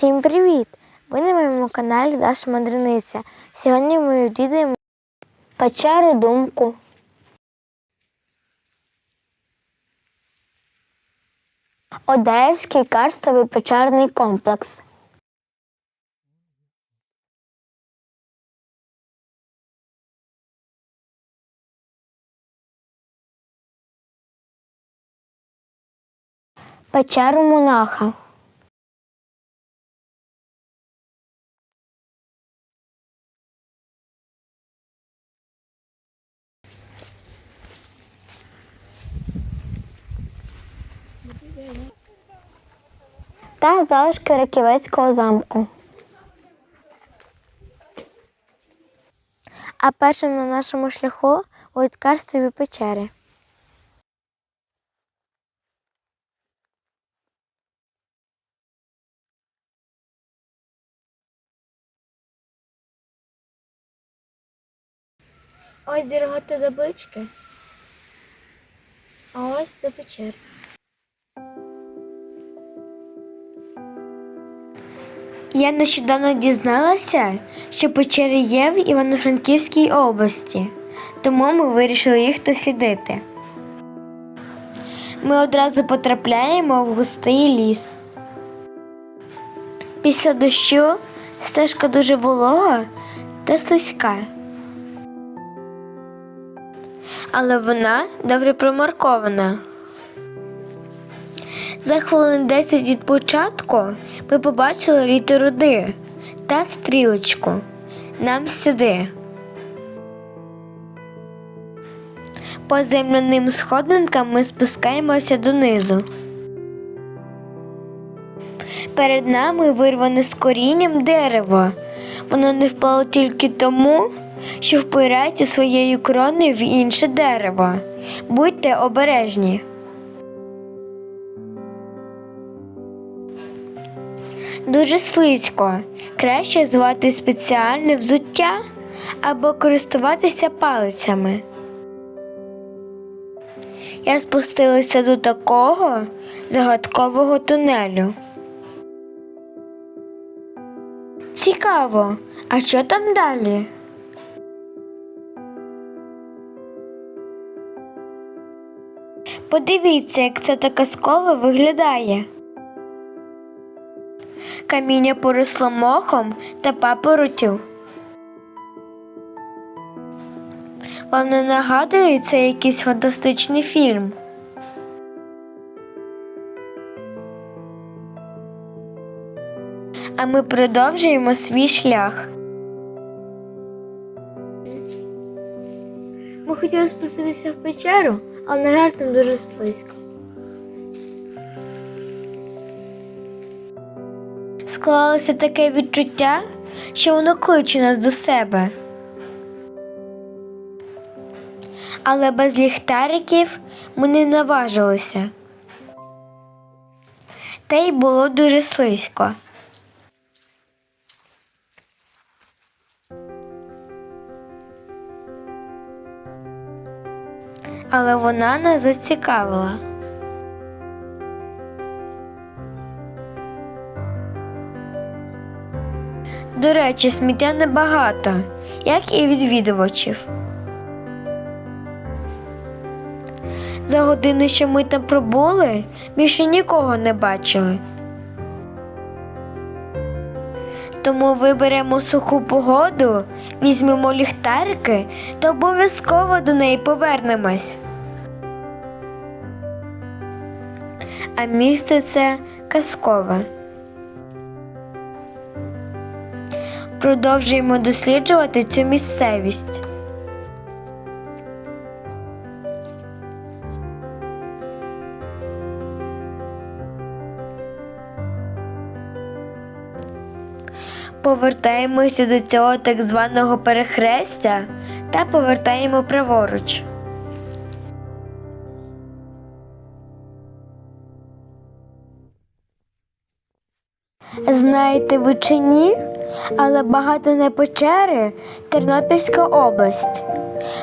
Всім привіт! Ви на моєму каналі Даша Мандриниця. Сьогодні ми відвідаємо печеру думку. Одеївський карстовий печерний комплекс. Печеру монаха. Та залишки Раківецького замку. А першим на нашому шляху будуть карстові печери. Ось дороготи до таблички, а ось до печер. Я нещодавно дізналася, що печери є в Івано-Франківській області, тому ми вирішили їх дослідити. Ми одразу потрапляємо в густий ліс. Після дощу стежка дуже волога та слизька. Але вона добре промаркована. За хвилин 10 від початку ми побачили літеру Д та стрілочку. Нам сюди. По земляним сходинкам ми спускаємося донизу. Перед нами вирване з корінням дерево. Воно не впало тільки тому, що впирається своєю кроною в інше дерево. Будьте обережні. Дуже слизько. Краще звати спеціальне взуття або користуватися палицями. Я спустилася до такого загадкового тунелю. Цікаво, а що там далі? Подивіться, як це так казково виглядає. Каміння поросло мохом та папоротю. Вам не нагадує це якийсь фантастичний фільм? А ми продовжуємо свій шлях. Ми хотіли спуститися в печеру, але на там дуже слизько. Склалося таке відчуття, що воно кличе нас до себе. Але без ліхтариків ми не наважилися. Та й було дуже слизько. Але вона нас зацікавила. До речі, сміття небагато, як і відвідувачів. За годину, що ми там пробули, більше нікого не бачили. Тому виберемо суху погоду, візьмемо ліхтарики та обов'язково до неї повернемось. А місце це казкове. Продовжуємо досліджувати цю місцевість. Повертаємося до цього так званого перехрестя та повертаємо праворуч. Знаєте ви чи ні? Але багато не печери Тернопільська область.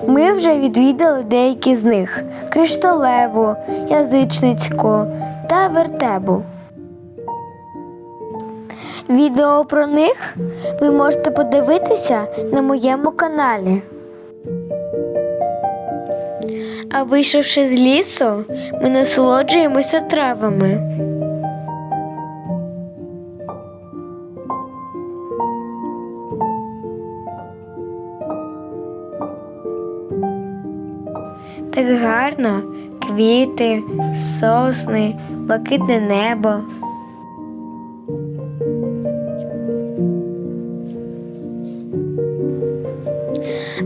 Ми вже відвідали деякі з них Кришталеву, Язичницьку та Вертебу. Відео про них ви можете подивитися на моєму каналі. А вийшовши з лісу, ми насолоджуємося травами. Так гарно квіти, сосни, блакитне небо.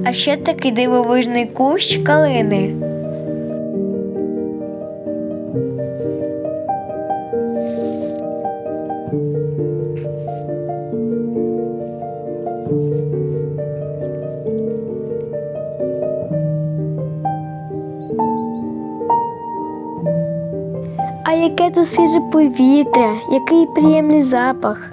А ще такий дивовижний кущ калини. Яке тут свіже повітря, який приємний запах.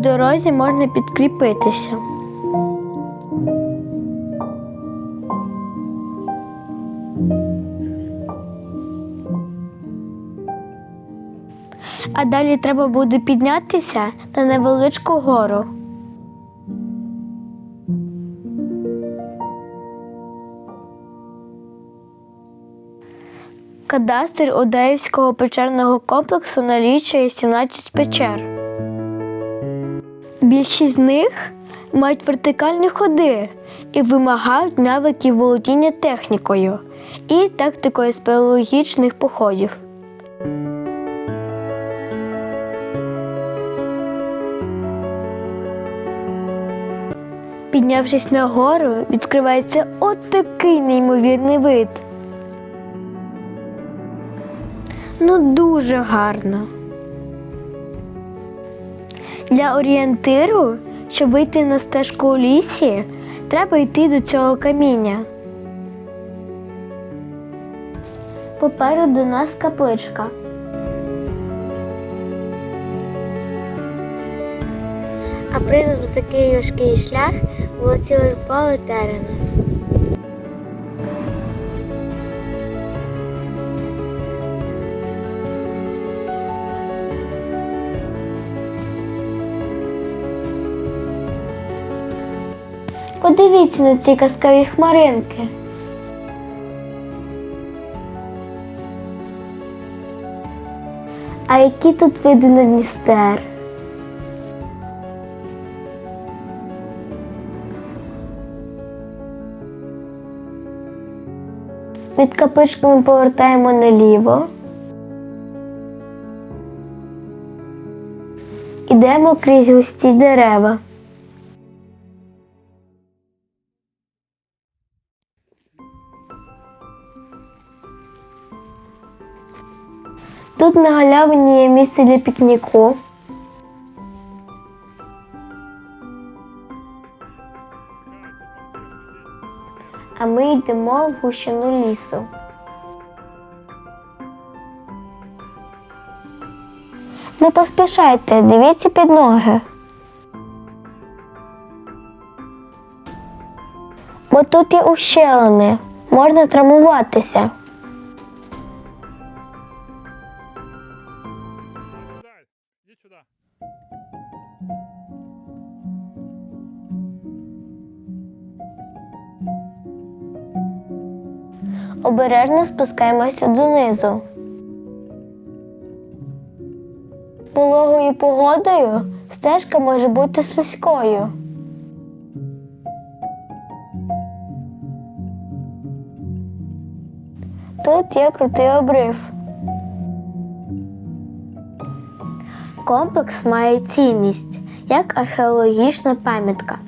Дорозі можна підкріпитися. А далі треба буде піднятися на невеличку гору. Кадастр Одаївського печерного комплексу налічує 17 печер. Більшість з них мають вертикальні ходи і вимагають навиків володіння технікою і тактикою спелеологічних походів. Піднявшись на гору, відкривається от такий неймовірний вид. Ну, дуже гарно. Для орієнтиру, щоб вийти на стежку у лісі, треба йти до цього каміння. Попереду нас капличка. А призом такий важкий шлях було ціле поле терена. Подивіться на ці казкові хмаринки. А які тут види на Дністер? Від капички ми повертаємо наліво. Ідемо крізь густі дерева. Тут на галявині є місце для пікніку. А ми йдемо в гущину лісу. Не поспішайте, дивіться під ноги. Бо тут є ущелини, можна травмуватися. Обережно спускаємося донизу. Пологою погодою стежка може бути слизькою. Тут є крутий обрив. Комплекс має цінність як археологічна пам'ятка.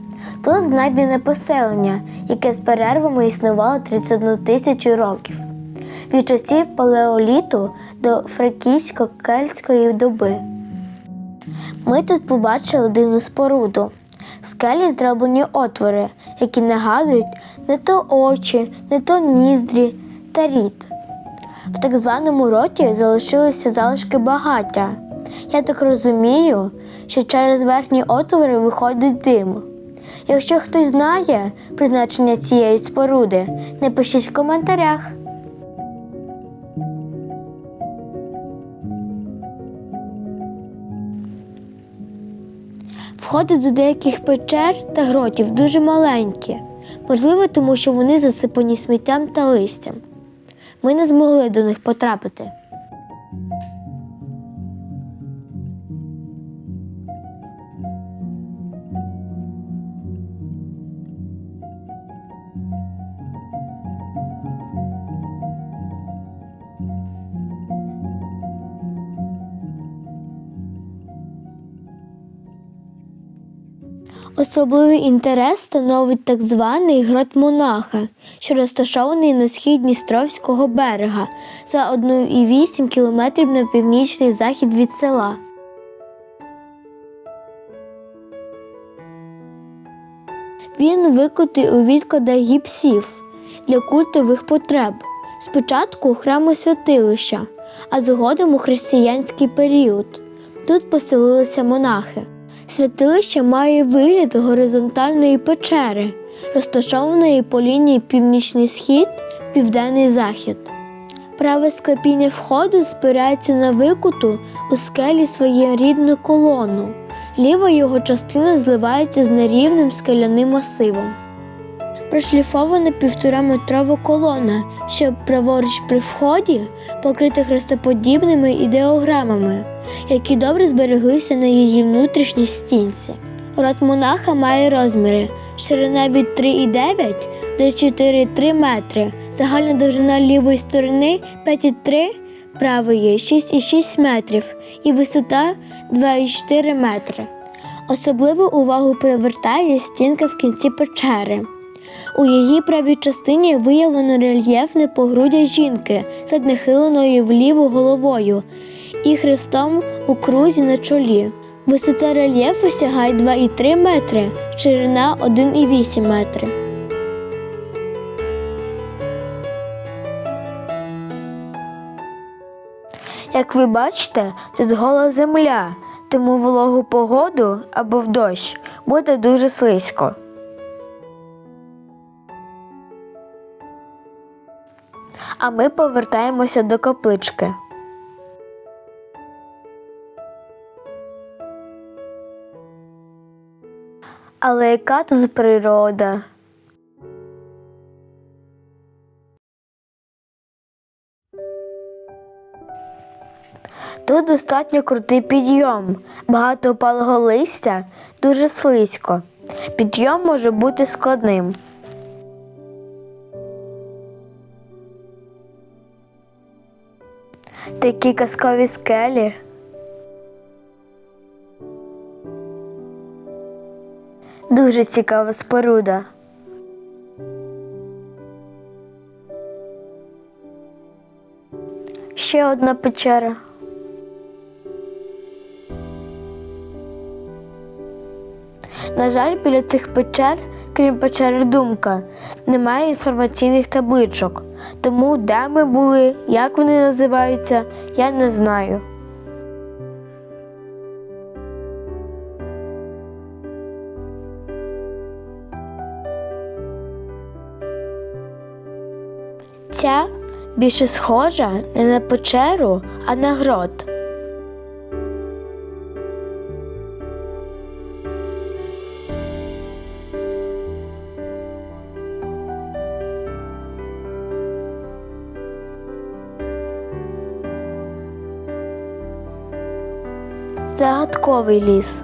Тут знайдене поселення, яке з перервами існувало 31 тисячу років. від часів палеоліту до фракійсько-кельтської доби. Ми тут побачили дивну споруду. В скелі зроблені отвори, які нагадують не то очі, не то ніздрі та рід. В так званому роті залишилися залишки багаття. Я так розумію, що через верхні отвори виходить дим. Якщо хтось знає призначення цієї споруди, напишіть в коментарях. Входи до деяких печер та гротів дуже маленькі, можливо, тому що вони засипані сміттям та листям. Ми не змогли до них потрапити. Особливий інтерес становить так званий грот Монаха, що розташований на схід Дністровського берега за 1,8 кілометрів на північний захід від села. Він викутий у відкладах гіпсів для культових потреб. Спочатку у храму святилища, а згодом у християнський період. Тут поселилися монахи. Святилище має вигляд горизонтальної печери, розташованої по лінії північний схід, південний захід. Праве склепіння входу спирається на викуту у скелі своєрідну колону. Ліва його частина зливається з нерівним скеляним масивом. Прошліфована півтораметрова колона, що праворуч при вході покрита хрестоподібними ідеограмами, які добре збереглися на її внутрішній стінці. Рот монаха має розміри ширина від 3,9 до 4,3 метри, загальна довжина лівої сторони 5,3, правої 6,6 метрів і висота 2,4 метри. Особливу увагу привертає стінка в кінці печери. У її правій частині виявлено рельєфне погруддя жінки з нахиленою вліво головою і хрестом у крузі на чолі. Висота рельєфу сягає 2,3 метри, ширина 1,8 метри. Як ви бачите, тут гола земля, тому вологу погоду або в дощ буде дуже слизько. А ми повертаємося до каплички. Але яка тут природа? Тут достатньо крутий підйом, багато опалого листя, дуже слизько. Підйом може бути складним. Такі казкові скелі. Дуже цікава споруда. Ще одна печера. На жаль, біля цих печер, крім печери Думка, немає інформаційних табличок. Тому де ми були, як вони називаються, я не знаю. Ця більше схожа не на печеру, а на грот. Загадковий ліс.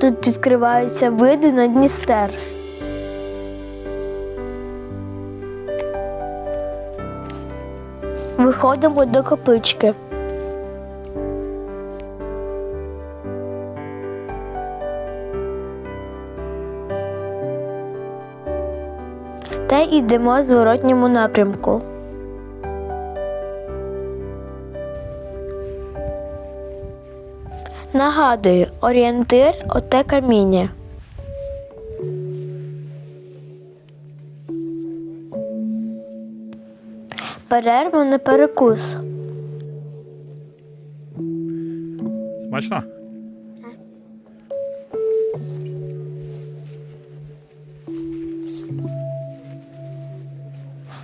Тут відкриваються види на Дністер. Виходимо до каплички. Та йдемо в зворотньому напрямку. Нагадую, орієнтир оте каміння. Перерва на перекус. Смачно?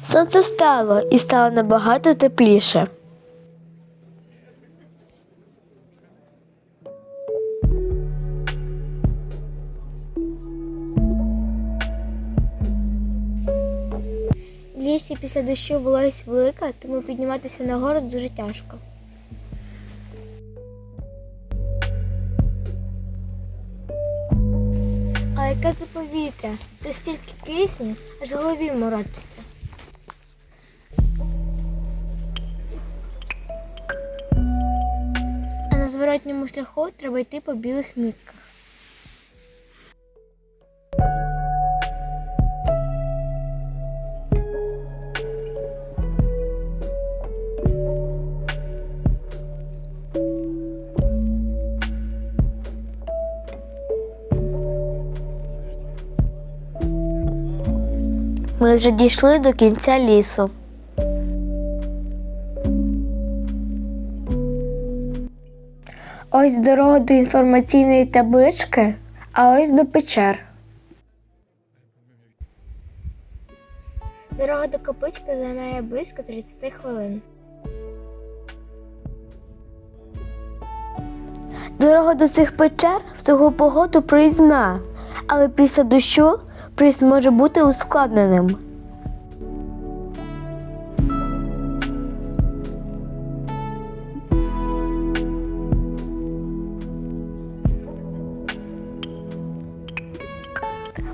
Сонце стало і стало набагато тепліше. В лісі після дощу вологість велика, тому підніматися на гору дуже тяжко. А яке це повітря? Та стільки кисню, аж голові морочиться. А на зворотньому шляху треба йти по білих мітках. Ми вже дійшли до кінця лісу. Ось дорога до інформаційної таблички, а ось до печер. Дорога до капички займає близько 30 хвилин. Дорога до цих печер в цього погоду проїзна, але після дощу проїзд може бути ускладненим.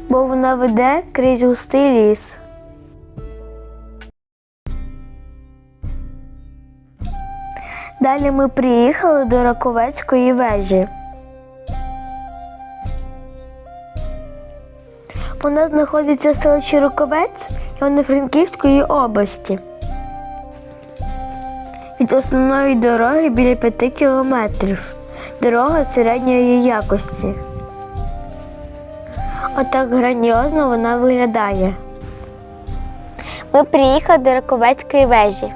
бо вона веде крізь густий ліс. Далі ми приїхали до Раковецької вежі. Вона знаходиться в селищі Раковець Івано-Франківської області. Від основної дороги біля 5 кілометрів. Дорога середньої якості. Отак граніозно вона виглядає. Ми приїхали до Раковецької вежі.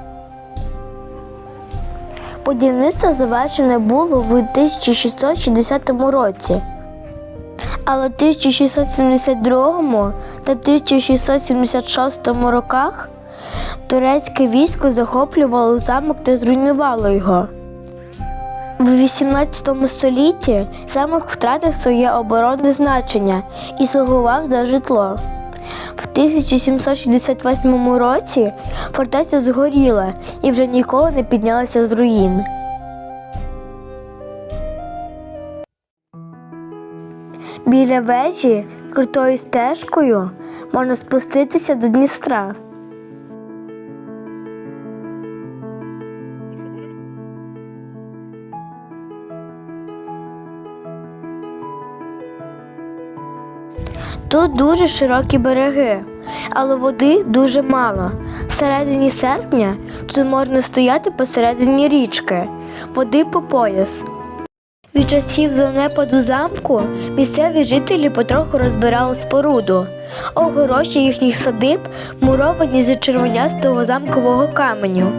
Будівництво завершене було в 1660 році. Але в 1672 та 1676 роках турецьке військо захоплювало замок та зруйнувало його. В 18 столітті замок втратив своє оборонне значення і слугував за житло. В 1768 році фортеця згоріла і вже ніколи не піднялася з руїн. Біля вежі крутою стежкою можна спуститися до Дністра. Тут дуже широкі береги, але води дуже мало. Всередині серпня тут можна стояти посередині річки, води по пояс. Від часів занепаду замку місцеві жителі потроху розбирали споруду. Огорожі їхніх садиб муровані з червонястого замкового каменю.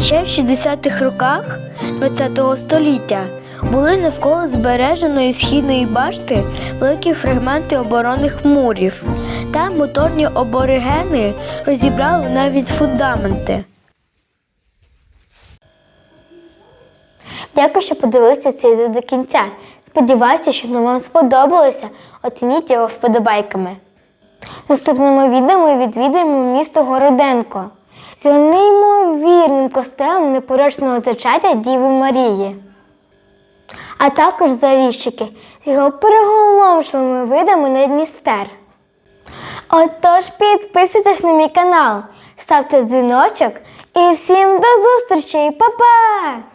Ще в 60-х роках ХХ століття були навколо збереженої східної башти великі фрагменти оборонних мурів. Там моторні аборигени розібрали навіть фундаменти. Дякую, що подивилися це відео до кінця. Сподіваюся, що воно вам сподобалося. Оцініть його вподобайками. В наступному відео ми відвідаємо місто Городенко з неймовірним костелом непорочного зачаття Діви Марії. А також Заліщики з його переголомшливими видами на Дністер. Отож підписуйтесь на мій канал, ставте дзвіночок і всім до зустрічі, Па-па!